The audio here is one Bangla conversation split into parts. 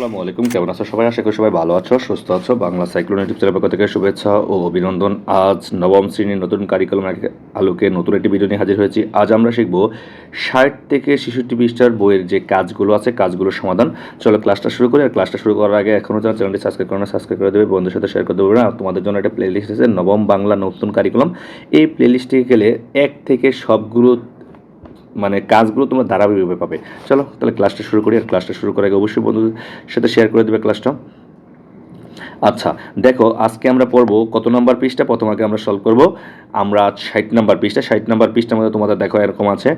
আসসালামু আলাইকুম। কেমন আছো সবাই? আশা করি সবাই ভালো আছো, সুস্থ আছো। বাংলা সাইক্লোন ইউটিউব চ্যানেল পক্ষ থেকে শুভেচ্ছা ও অভিনন্দন। আজ নবম শ্রেণির নতুন কারিকুলাম আলোকে নতুন একটি ভিডিও নিয়ে হাজির হয়েছি। আজ আমরা শিখব ষাট থেকে ছেষট্টি পৃষ্ঠার বইয়ের যে কাজগুলো আছে, কাজগুলোর সমাধান। চলো ক্লাসটা শুরু করি। আর ক্লাসটা শুরু করার আগে এখনও যারা চ্যানেলটি সাবস্ক্রাইব করে না সাবস্ক্রাইব করে দেবে। বন্ধুদের সাথে শেয়ার করে দেবে। না তোমাদের জন্য একটা প্লেলিস্ট আছে, নবম বাংলা নতুন কারিকুলাম। এই প্লেলিস্টে গেলে এক থেকে সবগুলো মানে কাজগুলো তোমরা ধারাবাহিকভাবে পাবে। চলো, তাহলে ক্লাসটা শুরু করি। আর ক্লাসটা শুরু করার আগে অবশ্যই বন্ধুদের সাথে শেয়ার করে দেবে ক্লাসটা আচ্ছা দেখো, আজকে আমরা পড়ব কত নম্বর পৃষ্ঠা? প্রথম আগে আমরা সলভ করব। আমরা ষাট নম্বর পৃষ্ঠা। ষাট নম্বর পৃষ্ঠার মধ্যে তোমাদের দেখো এরকম আছে।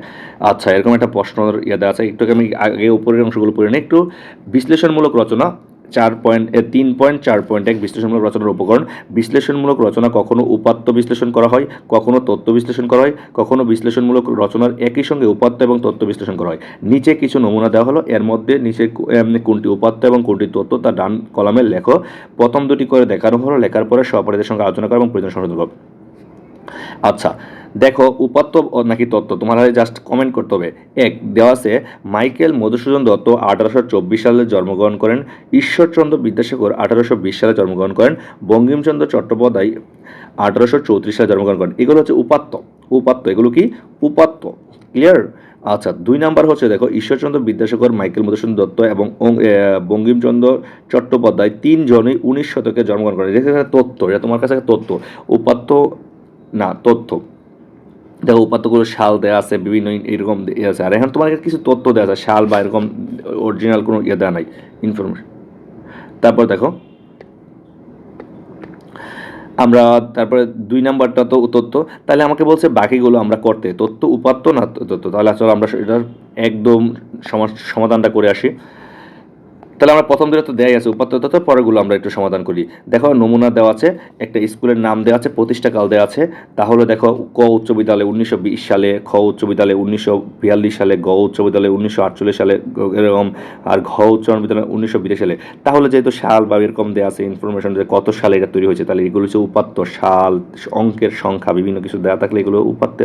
আচ্ছা এরকম একটা প্রশ্ন ইয়াদা আছে। একটু আমি আগে উপরের অংশগুলো পড়ে একটু বিশ্লেষণমূলক রচনা। চার পয়েন্ট তিন পয়েন্ট, চার পয়েন্ট এক বিশ্লেষণমূলক রচনার উপকরণ। বিশ্লেষণমূলক রচনা কখনো উপাত্ত বিশ্লেষণ করা হয়, কখনো তত্ত্ব বিশ্লেষণ করা হয়, কখনো বিশ্লেষণমূলক রচনার একই সঙ্গে উপাত্ত এবং তত্ত্ব বিশ্লেষণ করা হয়। নিচে কিছু নমুনা দেওয়া হলো, এর মধ্যে নিচে কোনটি উপাত্ত এবং কোনটি তত্ত্ব তা ডান কলামে লেখো। প্রথম দুটি করে দেখানো হলো, লেখার পরে সহপাঠীদের সঙ্গে আলোচনা করা এবং প্রয়োজন সংশোধন আচ্ছা দেখো, উপাত্ত নাকি তত্ত্ব, তোমার জাস্ট কমেন্ট করতে হবে। এক, দেওয়া আছে, মাইকেল মধুসূদন দত্ত আঠারোশো চব্বিশ সালে জন্মগ্রহণ করেন। ঈশ্বরচন্দ্র বিদ্যাসাগর আঠারোশো বিশ সালে জন্মগ্রহণ করেন। বঙ্কিমচন্দ্র চট্টোপাধ্যায় আঠারোশো চৌত্রিশ সালে জন্মগ্রহণ করেন। এগুলো হচ্ছে উপাত্ত। উপাত্ত, এগুলো কি? উপাত্ত। ক্লিয়ার আচ্ছা দুই নাম্বার হচ্ছে, দেখো, ঈশ্বরচন্দ্র বিদ্যাসাগর, মাইকেল মধুসূদন দত্ত এবং বঙ্কিমচন্দ্র চট্টোপাধ্যায় তিনজনই উনিশ শতকে জন্মগ্রহণ করেন। এটা তথ্য এটা তোমার কাছে তথ্য উপাত্ত, না তথ্য দেখো উপাত্তগুলো শাল দেওয়া আছে, বিভিন্ন এরকম ইয়ে আছে। আর এখন তোমার কাছে তথ্য দেওয়া আছে, শাল বা এরকম অরিজিনাল কোনো ইয়ে দেওয়া নাই ইনফরমেশন তারপর দেখো, আমরা তারপরে দুই নাম্বারটা তো তথ্য, তাহলে আমাকে বলছে বাকিগুলো আমরা করতে। তথ্য উপাত্ত না তথ্য? তাহলে চলো আমরা এটার একদম সমাধানটা করে আসি। তাহলে আমরা প্রথম দিকে তো দেয়াই আছে উপাত্ত তথ্য পরেরগুলো আমরা একটু সমাধান করি। দেখো, নমুনা দেওয়া আছে, একটা স্কুলের নাম দেওয়া আছে প্রতিষ্ঠাকাল দেওয়া আছে। তাহলে দেখো, ক উচ্চ বিদ্যালয় উনিশশো বিশ সালে, খ উচ্চ বিদ্যালয় উনিশশো বিয়াল্লিশ সালে, গ উচ্চ বিদ্যালয় উনিশশো আটচল্লিশ সালে, এরকম, আর ঘ উচ্চ বিদ্যালয় উনিশশো বিরাশি সালে। তাহলে যেহেতু সাল বা এরকম দেওয়া আছে ইনফরমেশন যে কত সালে এটা তৈরি হয়েছে, তাহলে এগুলো হচ্ছে উপাত্ত সাল, অঙ্কের সংখ্যা, বিভিন্ন কিছু দেওয়া থাকলে এগুলো উপাত্ত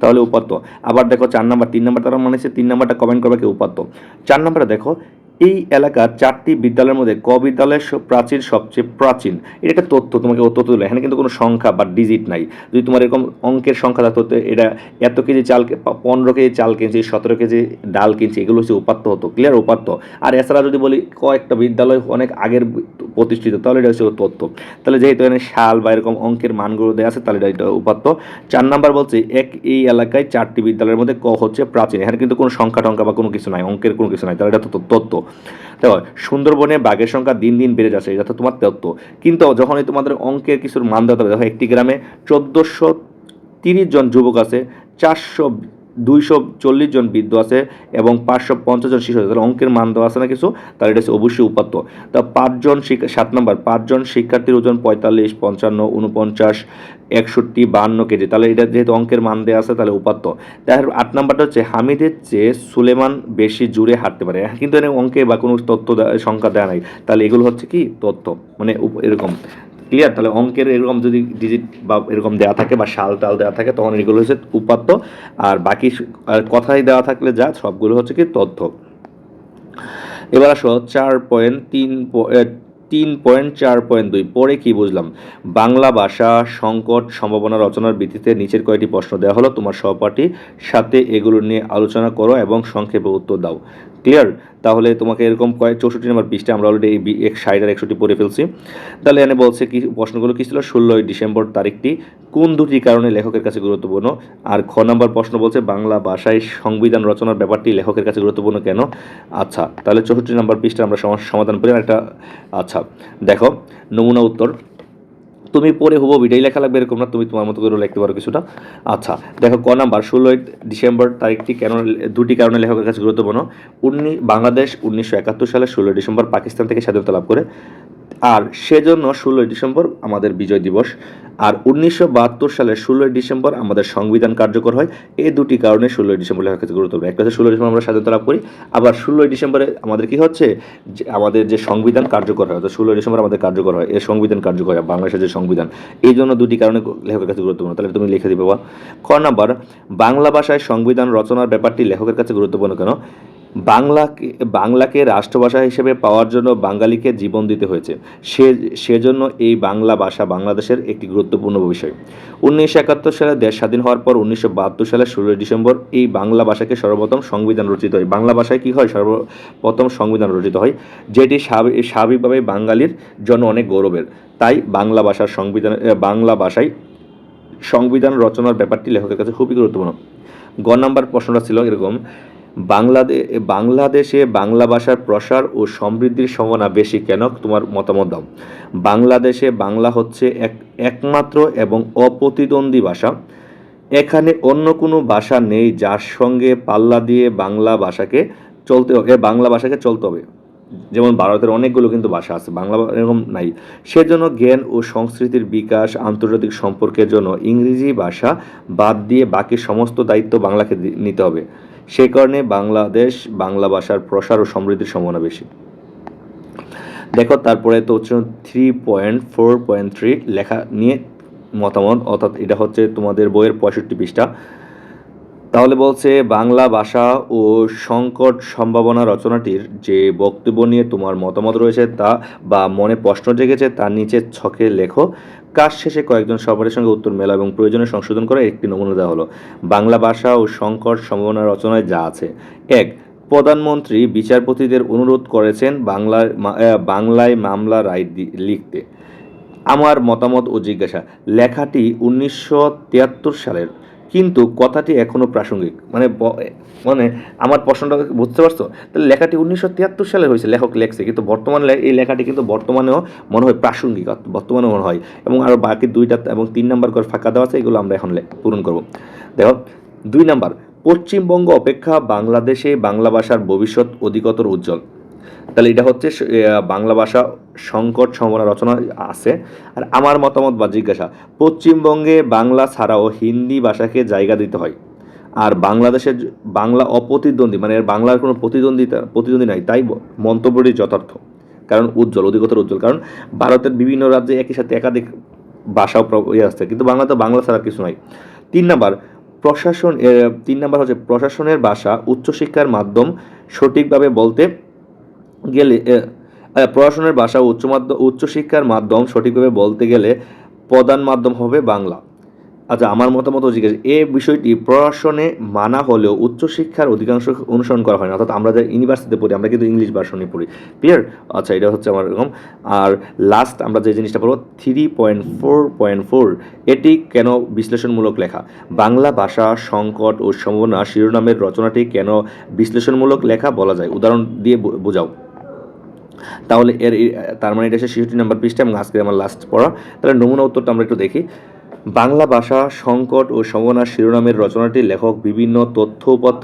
তাহলে উপাত্ত আবার দেখো, চার নাম্বার, তিন নাম্বার, তারা মনে তিন নাম্বারটা কমেন্ট করবে কি? উপাত্ত চার নাম্বারে দেখো এই এলাকার চারটি বিদ্যালয়ের মধ্যে ক বিদ্যালয়ের প্রাচীন সবচেয়ে প্রাচীন? এটা একটা তথ্য, তোমাকে তথ্য দিল এখানে কিন্তু কোনো সংখ্যা বা ডিজিট নাই। যদি তোমার এরকম অঙ্কের সংখ্যা থাকতো এটা এত কেজি চাল পনেরো কেজি চাল কিনছি, সতেরো কেজি ডাল কিনছি, এগুলো হচ্ছে উপাত্ত হতো ক্লিয়ার উপাত্ত। আর এছাড়া যদি বলি, কয়েকটা বিদ্যালয় অনেক আগের প্রতিষ্ঠিত, তাহলে এটা হচ্ছে তথ্য। তাহলে যেহেতু এখানে সাল বা এরকম অঙ্কের মানগুলো দেওয়া আছে, তাহলে এটা উপাত্ত। চার নাম্বার বলছে, এক এই এলাকায় চারটি বিদ্যালয়ের মধ্যে ক হচ্ছে প্রাচীন। এখানে কিন্তু কোনো সংখ্যা টংখ্যা বা কোনো কিছু নাই, অঙ্কের কোনো কিছু নাই, তাহলে এটা তো- তথ্য। দেখো, সুন্দরবনে বাঘের সংখ্যা দিন দিন বেড়ে যাচ্ছে, এটা তো তোমার তত্ত্ব। কিন্তু যখনই তোমাদের অঙ্কের কিছুর মান দেওয়া হবে দেখো, একটি গ্রামে চোদ্দোশো তিরিশ জন যুবক আছে, চারশো দুইশো চল্লিশ জন বৃদ্ধ আছে এবং পাঁচশো পঞ্চাশ জন শিশু আছে। তাহলে অঙ্কের মান দেওয়া আছে না কিছু? তাহলে এটা হচ্ছে অবশ্যই উপাত্ত। তা পাঁচজন শিক্ষা সাত নম্বর পাঁচজন শিক্ষার্থীর ওজন পঁয়তাল্লিশ, পঞ্চান্ন উনপঞ্চাশ একষট্টি, বাহান্ন কেজি। তাহলে এটা যেহেতু অঙ্কের মান দেওয়া আছে, তাহলে উপাত্ত। তার আট নম্বরটা হচ্ছে হামিদের চেয়ে সুলেমান বেশি জুড়ে হাঁটতে পারে। কিন্তু এখানে অঙ্কে বা কোনো তথ্য সংখ্যা দেওয়া নাই। তাহলে এগুলো হচ্ছে কি? তথ্য। মানে এরকম। ক্লিয়ার তাহলে অঙ্কের এরকম যদি ডিজিট বা এরকম দেওয়া থাকে বা শাল টাল দেওয়া থাকে, তখন এগুলো হচ্ছে উপাত্ত। আর বাকি কথাই দেওয়া থাকলে যা, সবগুলো হচ্ছে কি তথ্য। এবার আসো, চার পয়েন্ট তিন তিন পয়েন্ট চার পয়েন্ট দুই। পরে কি বুঝলাম? বাংলা ভাষা সংকট সম্ভাবনা রচনার ভিত্তিতে নিচের কয়েকটি প্রশ্ন দেওয়া হলো? তোমার সহপাঠী সাথে এগুলো নিয়ে আলোচনা করো এবং সংক্ষেপে উত্তর দাও। ক্লিয়ার তাহলে তোমাকে এরকম কয়েক চৌষট্টি নম্বর পৃষ্ঠা আমরা অলরেডি এক ষাট আর একষট্টি পড়ে ফেলছি। তাহলে এনে বলছে কি, প্রশ্নগুলো কী ছিল? ষোলোই ডিসেম্বর তারিখটি কোন দুটি কারণে লেখকের কাছে গুরুত্বপূর্ণ? আর খ নম্বর প্রশ্ন বলছে, বাংলা ভাষায় সংবিধান রচনার ব্যাপারটি লেখকের কাছে গুরুত্বপূর্ণ কেন? আচ্ছা তাহলে চৌষট্টি নাম্বার পৃষ্ঠা আমরা সমাধান করি। একটা আচ্ছা দেখো, নমুনা উত্তর। তুমি পরে হব ভিডিও লেখা লাগবে এরকম না, তুমি তোমার মতো করে লিখতে পারো কিছুটা। আচ্ছা দেখো ক নাম্বার, ষোলোই ডিসেম্বর তারিখটি কেন দুটি কারণে লেখকের কাছে গুরুত্বপূর্ণ। উনি বাংলাদেশ উনিশশো একাত্তর সালে ষোলোই ডিসেম্বর পাকিস্তান থেকে স্বাধীনতা লাভ করে। আর সেজন্য ষোলোই ডিসেম্বর আমাদের বিজয় দিবস। আর উনিশশো বাহাত্তর সালের ষোলোই ডিসেম্বর আমাদের সংবিধান কার্যকর হয়। এই দুটি কারণে ষোলোই ডিসেম্বর কাছে গুরুত্বপূর্ণ। একটা হচ্ছে ষোলোই ডিসেম্বর আমরা স্বাধীনতা লাভ করি। আবার ষোলোই ডিসেম্বরে আমাদের কি হচ্ছে? যে আমাদের যে সংবিধান কার্যকর হয়, অর্থাৎ ষোলোই ডিসেম্বর আমাদের কার্যকর হয়। এই সংবিধান কার্যকর হয়, বাংলাদেশের যে সংবিধান। এই জন্য দুটি কারণে লেখকের কাছে গুরুত্বপূর্ণ। তাহলে তুমি লিখে দিবে বা খ নাম্বার, বাংলা ভাষায় সংবিধান রচনার ব্যাপারটি লেখকের কাছে গুরুত্বপূর্ণ কেন? বাংলাকে বাংলাকে রাষ্ট্রভাষা হিসেবে পাওয়ার জন্য বাঙালিকে জীবন দিতে হয়েছে। সে, সেজন্য এই বাংলা ভাষা বাংলাদেশের একটি গুরুত্বপূর্ণ বিষয়। উনিশশো একাত্তর সালে দেশ স্বাধীন হওয়ার পর উনিশশো বাহাত্তর সালের ষোলোই ডিসেম্বর এই বাংলা ভাষাকে সর্বপ্রথম সংবিধান রচিত হয়। বাংলা ভাষায় কী হয়? সর্বপ্রথম সংবিধান রচিত হয়, যেটি স্বাভাবিক স্বাভাবিকভাবে বাঙালির জন্য অনেক গৌরবের। তাই বাংলা ভাষার সংবিধান বাংলা ভাষায় সংবিধান রচনার ব্যাপারটি লেখকের কাছে খুবই গুরুত্বপূর্ণ। গ নাম্বার প্রশ্নটা ছিল এরকম বাংলাদেশ বাংলাদেশে বাংলা ভাষার প্রসার ও সমৃদ্ধির সম্ভাবনা বেশি কেন? তোমার মতামত দাও। বাংলাদেশে বাংলা হচ্ছে এক, একমাত্র এবং অপ্রতিদ্বন্দ্বী ভাষা। এখানে অন্য কোনো ভাষা নেই যার সঙ্গে পাল্লা দিয়ে বাংলা ভাষাকে চলতে হবে বাংলা ভাষাকে চলতে হবে। যেমন ভারতের অনেকগুলো কিন্তু ভাষা আছে, বাংলা এরকম নাই। সেজন্য জ্ঞান ও সংস্কৃতির বিকাশ, আন্তর্জাতিক সম্পর্কের জন্য ইংরেজি ভাষা বাদ দিয়ে বাকি সমস্ত দায়িত্ব বাংলাকে নিতে হবে। সে কারণে বাংলাদেশ বাংলা ভাষার প্রসার ও সমৃদ্ধির সম্ভাবনা বেশি। দেখো, তারপরে তো হচ্ছে three point four point three লেখা নিয়ে মতামত, অর্থাৎ এটা হচ্ছে তোমাদের বইয়ের পঁয়ষট্টি পৃষ্ঠা। তাহলে বলছে বাংলা ভাষা ও সংকট সম্ভাবনা রচনাটির যে বক্তব্য নিয়ে তোমার মতামত রয়েছে তা বা মনে প্রশ্ন জেগেছে তার নিচে ছকে লেখো। কাজ শেষে কয়েকজন সবার সঙ্গে উত্তর মেলা এবং প্রয়োজনে সংশোধন করে একটি নমুনা দেওয়া হলো। বাংলা ভাষা ও সংকট সম্ভাবনা রচনায় যা আছে। এক, প্রধানমন্ত্রী বিচারপতিদের অনুরোধ করেছেন বাংলার বাংলায় মামলা রায় লিখতে। আমার মতামত ও জিজ্ঞাসা। লেখাটি উনিশশো তিয়াত্তর সালের কিন্তু কথাটি এখনও প্রাসঙ্গিক। মানে মানে আমার প্রশ্নটা বুঝতে পারছ? তাহলে লেখাটি উনিশশো তিয়াত্তর সালে হয়েছে, লেখক লেখছে, কিন্তু বর্তমানে এই লেখাটি কিন্তু বর্তমানেও মনে হয় প্রাসঙ্গিক অর্থাৎ বর্তমানে মনে হয়। এবং আরও বাকি দুইটা এবং তিন নাম্বার করে ফাঁকা দেওয়া আছে, এগুলো আমরা এখন পূরণ করব। দেখো, দুই নাম্বার, পশ্চিমবঙ্গ অপেক্ষা বাংলাদেশে বাংলা ভাষার ভবিষ্যৎ অধিকতর উজ্জ্বল। তাহলে এটা হচ্ছে বাংলা ভাষা সংকট সম্ভাবনা রচনা আছে। আর আমার মতামত বা জিজ্ঞাসা, পশ্চিমবঙ্গে বাংলা ছাড়াও হিন্দি ভাষাকে জায়গা দিতে হয়। আর বাংলাদেশের বাংলা অপ্রতিদ্বন্দ্বী মানে বাংলার কোনো প্রতিদ্বন্দ্বিতা, প্রতিদ্বন্দ্বী নাই, তাই মন্তব্যটি যথার্থ। কারণ উজ্জ্বল, অধিকতর উজ্জ্বল। কারণ ভারতের বিভিন্ন রাজ্যে একই সাথে একাধিক ভাষাও ইয়ে আসছে কিন্তু বাংলা তো বাংলা ছাড়া কিছু নাই। তিন নাম্বার, প্রশাসন তিন নাম্বার হচ্ছে প্রশাসনের ভাষা উচ্চশিক্ষার মাধ্যম সঠিকভাবে বলতে গেলে এ, এ, প্রশাসনের ভাষা উচ্চ মাধ্যম উচ্চশিক্ষার মাধ্যম সঠিকভাবে বলতে গেলে প্রধান মাধ্যম হবে বাংলা। আচ্ছা আমার মতামত জিজ্ঞেস এই বিষয়টি প্রশাসনে মানা হলেও উচ্চশিক্ষার অধিকাংশ অনুসরণ করা হয় না। অর্থাৎ আমরা যে ইউনিভার্সিটিতে পড়ি আমরা কিন্তু ইংলিশ ভার্সনই পড়ি। ক্লিয়ার আচ্ছা এটা হচ্ছে আমার এরকম। আর লাস্ট আমরা যে জিনিসটা পড়ব three point four point four এটি কেন বিশ্লেষণমূলক লেখা? বাংলা ভাষা সংকট ও সম্ভাবনা শিরোনামের রচনাটি কেন বিশ্লেষণমূলক লেখা বলা যায়? উদাহরণ দিয়ে বোঝাও। তাহলে এর তার মানে এটা হচ্ছে শিশুটি নাম্বার পৃষ্ঠা এবং আজকে আমার লাস্ট পড়া। তাহলে নমুনা উত্তরটা আমরা একটু দেখি। বাংলা ভাষা, সংকট ও সম্ভাবনা শিরোনামের রচনাটি লেখক বিভিন্ন তথ্য উপাত্ত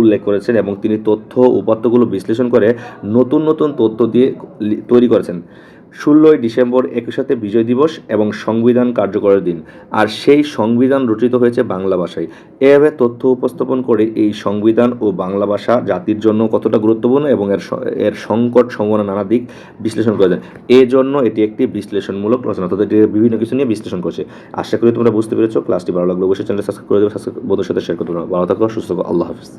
উল্লেখ করেছেন এবং তিনি তথ্য উপাত্তগুলো বিশ্লেষণ করে নতুন নতুন তথ্য দিয়ে তৈরি করেছেন। ষোলোই ডিসেম্বর সাথে বিজয় দিবস এবং সংবিধান কার্যকরের দিন। আর সেই সংবিধান রচিত হয়েছে বাংলা ভাষায়। এভাবে তথ্য উপস্থাপন করে এই সংবিধান ও বাংলা ভাষা জাতির জন্য কতটা গুরুত্বপূর্ণ এবং এর এর সংকট সম্ভাবনা নানা দিক বিশ্লেষণ করেছেন এই জন্য এটি একটি বিশ্লেষণমূলক রচনা। এটি বিভিন্ন কিছু নিয়ে বিশ্লেষণ করছে। আশা করি তোমরা বুঝতে পেরেছ। ক্লাসটি ভালো লাগল অবশ্যই চ্যানেল সাবস্ক্রাইব করে দেবে। সাবস্ক্রাইব বন্ধুর সাথে শেয়ার করতে পারো ভালো থাকো, সুস্থ আল্লাহ হাফিজ।